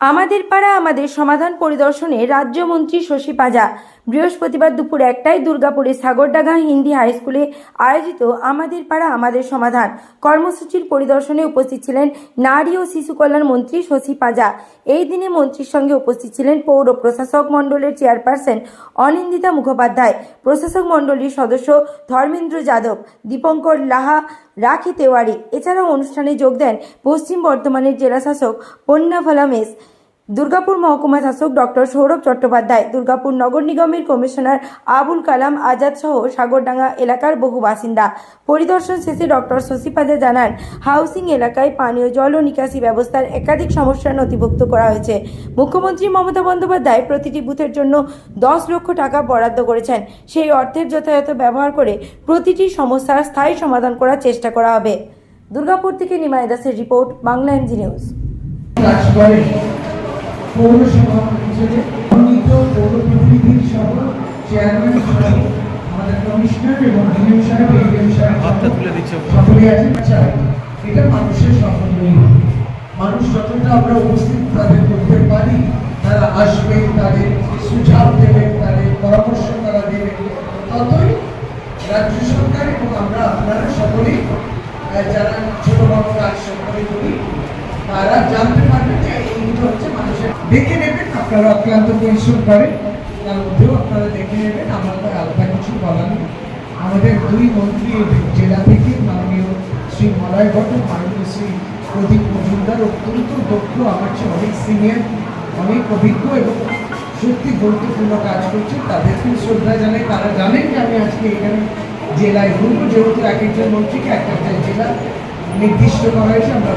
আমাদের পাড়া আমাদের সমাধান পরিদর্শনে রাজ্যমন্ত্রী শশী পাজা বৃহস্পতিবার দুপুর একটায় দুর্গাপুরের সাগরডাঙ্গা হিন্দি হাই স্কুলে আয়োজিত আমাদের পাড়া আমাদের সমাধান কর্মসূচির পরিদর্শনে উপস্থিত ছিলেন নারী ও শিশু কল্যাণ মন্ত্রী শশী পাজা। এই দিনে মন্ত্রীর সঙ্গে উপস্থিত ছিলেন পৌর প্রশাসক মণ্ডলের চেয়ারপারসন অনিন্দিতা মুখোপাধ্যায়, প্রশাসক মণ্ডলীর সদস্য ধর্মেন্দ্র যাদব, দীপঙ্কর লাহা, রাখি তেওয়ারি। এছাড়াও অনুষ্ঠানে যোগ দেন পশ্চিম বর্ধমানের জেলাশাসক পন্না ফলামেশ দুর্গাপুর মহকুমা শাসক ডক্টর সৌরভ চট্টোপাধ্যায়, দুর্গাপুর নগর নিগমের কমিশনার আবুল কালাম আজাদ সহ সাগরডাঙ্গা এলাকার বহু বাসিন্দা। পরিদর্শন শেষে ডক্টর শশীপাদে জানান, হাউসিং এলাকায় পানীয় জল ও নিকাশি ব্যবস্থার একাধিক সমস্যা নথিভুক্ত করা হয়েছে। মুখ্যমন্ত্রী মমতা বন্দ্যোপাধ্যায় প্রতিটি বুথের জন্য দশ লক্ষ টাকা বরাদ্দ করেছেন। সেই অর্থের যথাযথ ব্যবহার করে প্রতিটি সমস্যার স্থায়ী সমাধান করার চেষ্টা করা হবে। দুর্গাপুর থেকে নিমায় দাসের রিপোর্ট, বাংলা এমজি নিউজ। পৌরসভা হিসেবে মনোনীত পৌর প্রতিনিধি সহ চেয়ারম্যান সহ আমাদের কমিশনার এবং ডিএম সাহেব এডিএম সাহেব সকলে আছেন। চাই এটা মানুষের সাফল্যই মানুষ যতটা আমরা উপস্থিত তাদের করতে পারি তারা আসবেন তাদের সুঝাব দেবেন তাদের পরামর্শ তারা দেবেন। ততই রাজ্য সরকার এবং আমরা আপনারা সকলেই যারা ছোট বড় কাজ সকলে করি তারা জানতে দেখে নেবেন, আপনারা অক্লান্ত পরিশ্রম করেন, তার মধ্যেও আপনারা দেখে নেবেন, আমার তো আলাদা কিছু বলার নেই আমাদের দুই মন্ত্রী জেলা থেকে মাননীয় শ্রী মলয় ঘটক মাননীয় শ্রী প্রদীপ মজুমদার অত্যন্ত দক্ষ, আমার চেয়ে অনেক সিনিয়র অনেক অভিজ্ঞ এবং সত্যি গুরুত্বপূর্ণ কাজ করছে তাদেরকে শ্রদ্ধা জানাই, তারা জানেন যে আমি আজকে এখানে জেলায় ঘুরবো, যেহেতু এক একজন মন্ত্রীকে এক একটা জেলা নির্দিষ্ট করা হয়েছে, আমরা।